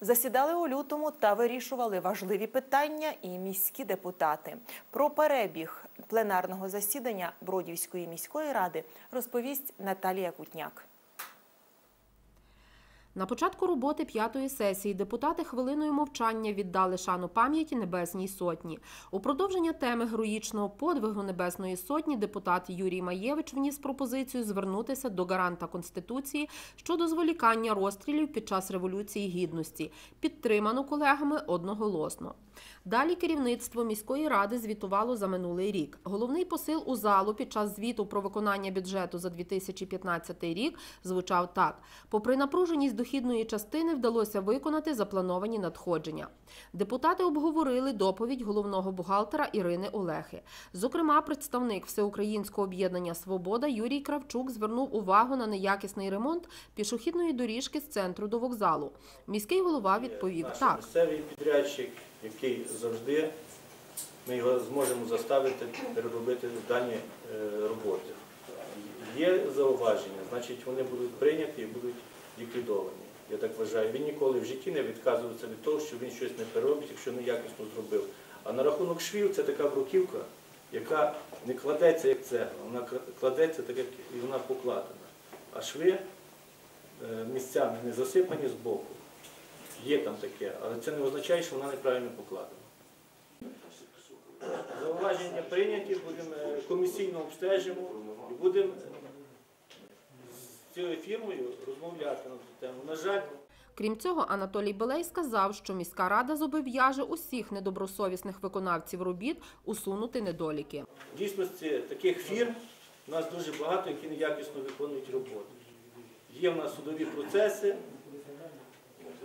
Засідали у лютому та вирішували важливі питання і міські депутати. Про перебіг пленарного засідання Бродівської міської ради розповість Наталія Кутняк. На початку роботи п'ятої сесії депутати хвилиною мовчання віддали шану пам'яті Небесній Сотні. У продовження теми героїчного подвигу Небесної Сотні депутат Юрій Маєвич вніс пропозицію звернутися до гаранта Конституції щодо зволікання розстрілів під час Революції Гідності, підтриману колегами одноголосно. Далі керівництво міської ради звітувало за минулий рік. Головний посил у залу під час звіту про виконання бюджету за 2015 рік звучав так: попри напруженість дохідної частини, вдалося виконати заплановані надходження. Депутати обговорили доповідь головного бухгалтера Ірини Олехи. Зокрема, представник Всеукраїнського об'єднання Свобода Юрій Кравчук звернув увагу на неякісний ремонт пішохідної доріжки з центру до вокзалу. Міський голова відповів Наш так. місцевий підрядчик, який завжди ми його зможемо заставити переробити дані е, роботи. Є зауваження, значить вони будуть прийняті і будуть ліквідовані. Я так вважаю. Він ніколи в житті не відказується від того, що він щось не переробить, якщо неякісно зробив. А на рахунок швів це така бруківка, яка не кладеться як цегла, вона кладеться так, як і вона покладена. А шви е, місцями не засипані з боку. Є там таке, але це не означає, що вона неправильно покладена. Зауваження прийняті, будемо е, комісійно обстежимо і будемо з цією фірмою розмовляти на цю тему. На жаль, Крім цього, Анатолій Белей сказав, що міська рада зобов'яже усіх недобросовісних виконавців робіт усунути недоліки. в дійсності таких фірм у нас дуже багато, які неякісно виконують роботу. Є в нас судові процеси.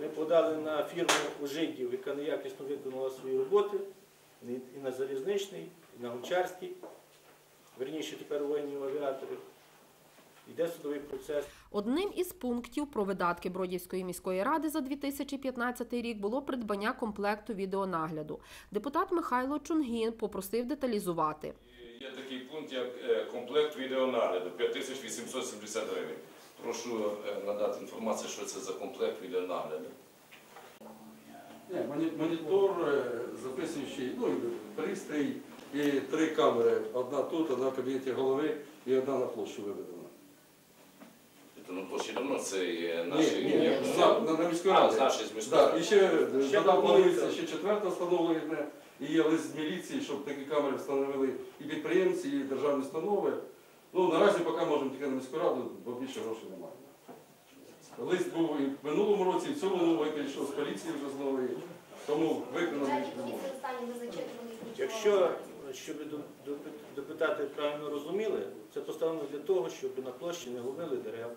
Ми подали на фірму Ужидів, яка неякісно виконала свої роботи, і на залізничний, і на гончарський, верніше тепер воєнні авіатори. Йде судовий процес. Одним із пунктів про видатки Бродівської міської ради за 2015 рік було придбання комплекту відеонагляду. Депутат Михайло Чунгін попросив деталізувати. Є такий пункт, як е, комплект відеонагляду 5870 гривень. Прошу е, надати інформацію, що це за комплект відеонагляду. Ні, монітор, е, записуючий, ну, пристрій і три камери. Одна тут, одна в кабінеті голови і одна на площу виведена. Ну, площі давно це є наші ні, ні, на, на, на міській А, раді. з нашої з міської Да, ради. і ще, е, Ще планується. планується ще четверте встановлення, і є лист з міліції, щоб такі камери встановили і підприємці, і державні установи. Ну, наразі поки можемо тільки на міську раду, бо більше грошей немає. Лист був і в минулому році, і в цьому новий прийшов з поліції вже знову, і тому виконаний ремонт. Якщо, щоб до- до- депутати правильно розуміли, це поставлено для того, щоб на площі не губили дерева.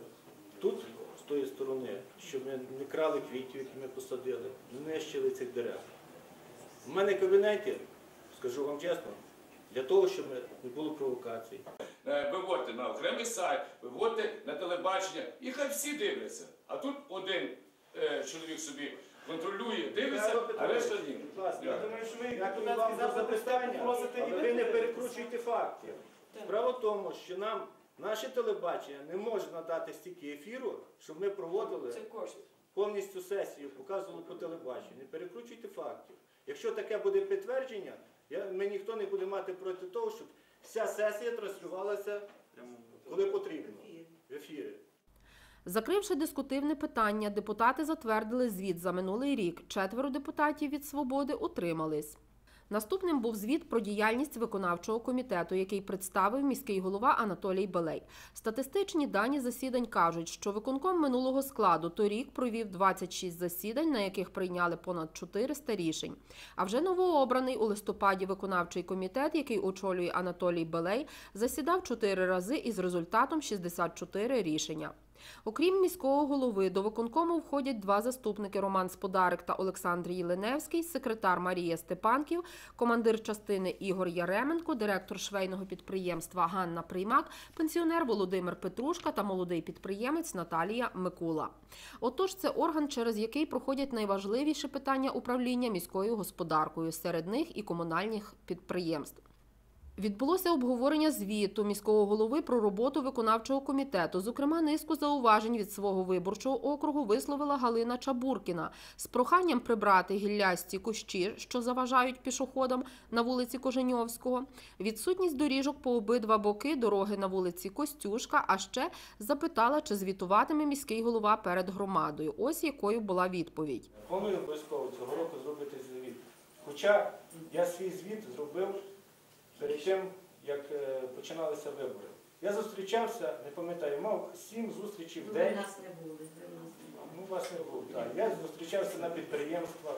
Тут, з тої сторони, щоб ми не крали квітів, які ми посадили, не нищили цих дерев. У мене в кабінеті, скажу вам чесно, для того, щоб не було провокацій. Е, Виводьте на окремий сайт, виводьте на телебачення, і хай всі дивляться. А тут один е, чоловік собі контролює, дивиться, а решта ні. Будь ласка, я думаю, що ми дякую вам за запитання, але ви не перекручуйте фактів. Справа в тому, що нам наше телебачення не може надати стільки ефіру, щоб ми проводили повністю сесію, показували по телебаченню. Не перекручуйте фактів. Якщо таке буде підтвердження, я, ми ніхто не буде мати проти того, щоб вся сесія транслювалася, коли потрібно, в ефірі. Закривши дискутивне питання, депутати затвердили звіт за минулий рік. Четверо депутатів від свободи утримались. Наступним був звіт про діяльність виконавчого комітету, який представив міський голова Анатолій Белей. Статистичні дані засідань кажуть, що виконком минулого складу торік провів 26 засідань, на яких прийняли понад 400 рішень. А вже новообраний у листопаді виконавчий комітет, який очолює Анатолій Белей, засідав 4 рази із результатом 64 рішення. Окрім міського голови, до виконкому входять два заступники Роман Сподарик та Олександр Єленевський, секретар Марія Степанків, командир частини Ігор Яременко, директор швейного підприємства Ганна Приймак, пенсіонер Володимир Петрушка та молодий підприємець Наталія Микула. Отож, це орган, через який проходять найважливіші питання управління міською господаркою, серед них і комунальних підприємств. Відбулося обговорення звіту міського голови про роботу виконавчого комітету. Зокрема, низку зауважень від свого виборчого округу висловила Галина Чабуркіна з проханням прибрати гіллясті кущі, що заважають пішоходам на вулиці Коженьовського, відсутність доріжок по обидва боки дороги на вулиці Костюшка. А ще запитала, чи звітуватиме міський голова перед громадою. Ось якою була відповідь. Планую обов'язково цього року зробити звіт. Хоча я свій звіт зробив перед тим, як е, починалися вибори. Я зустрічався, не пам'ятаю, мав сім зустрічей в день. в нас не були. ви в нас не були. Ну, вас не було. Так. Я зустрічався на підприємствах,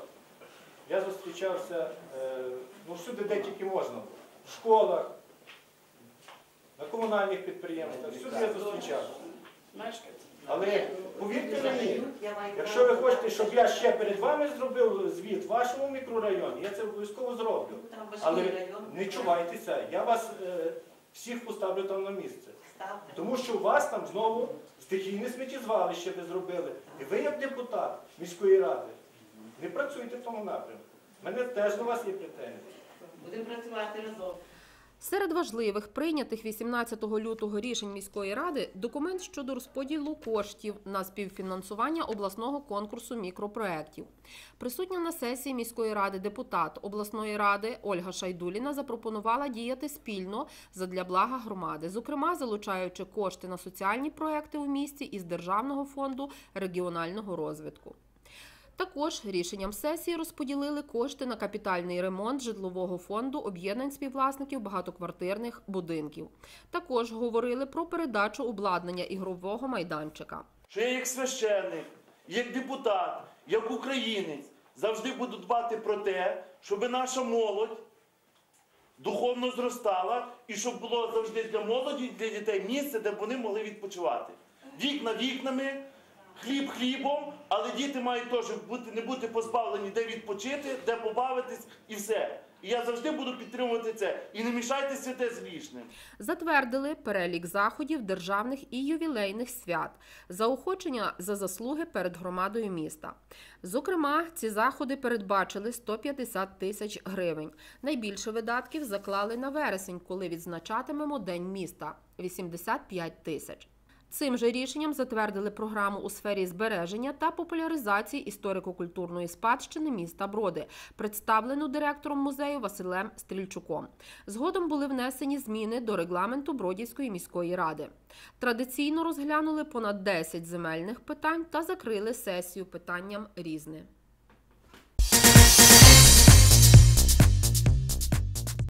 я зустрічався е, ну, всюди, де тільки можна було. В школах, на комунальних підприємствах, всюди я зустрічався. Мешканці. Але повірте мені, якщо ви хочете, щоб я ще перед вами зробив звіт в вашому мікрорайоні, я це обов'язково зроблю. Але не чувайтеся, я вас е, всіх поставлю там на місце. Тому що у вас там знову стихійне сміттєзвалище ви зробили. І ви, як депутат міської ради, не працюєте в тому напрямку. У мене теж до вас є претензії. Будемо працювати разом. Серед важливих прийнятих 18 лютого рішень міської ради документ щодо розподілу коштів на співфінансування обласного конкурсу мікропроєктів. Присутня на сесії міської ради депутат обласної ради Ольга Шайдуліна запропонувала діяти спільно задля блага громади, зокрема залучаючи кошти на соціальні проекти у місті із Державного фонду регіонального розвитку. Також рішенням сесії розподілили кошти на капітальний ремонт житлового фонду об'єднань співвласників багатоквартирних будинків. Також говорили про передачу обладнання ігрового майданчика. що я як священник, як депутат, як українець завжди буду дбати про те, щоб наша молодь духовно зростала і щоб було завжди для молоді, для дітей місце, де вони могли відпочивати. Вікна вікнами, хліб хлібом, але діти мають теж бути, не бути позбавлені, де відпочити, де побавитись і все. І я завжди буду підтримувати це. І не мішайте святе з грішним. Затвердили перелік заходів державних і ювілейних свят, заохочення за заслуги перед громадою міста. Зокрема, ці заходи передбачили 150 тисяч гривень. Найбільше видатків заклали на вересень, коли відзначатимемо День міста 85 тисяч. Цим же рішенням затвердили програму у сфері збереження та популяризації історико-культурної спадщини міста Броди, представлену директором музею Василем Стрільчуком. Згодом були внесені зміни до регламенту Бродівської міської ради. Традиційно розглянули понад 10 земельних питань та закрили сесію питанням різне.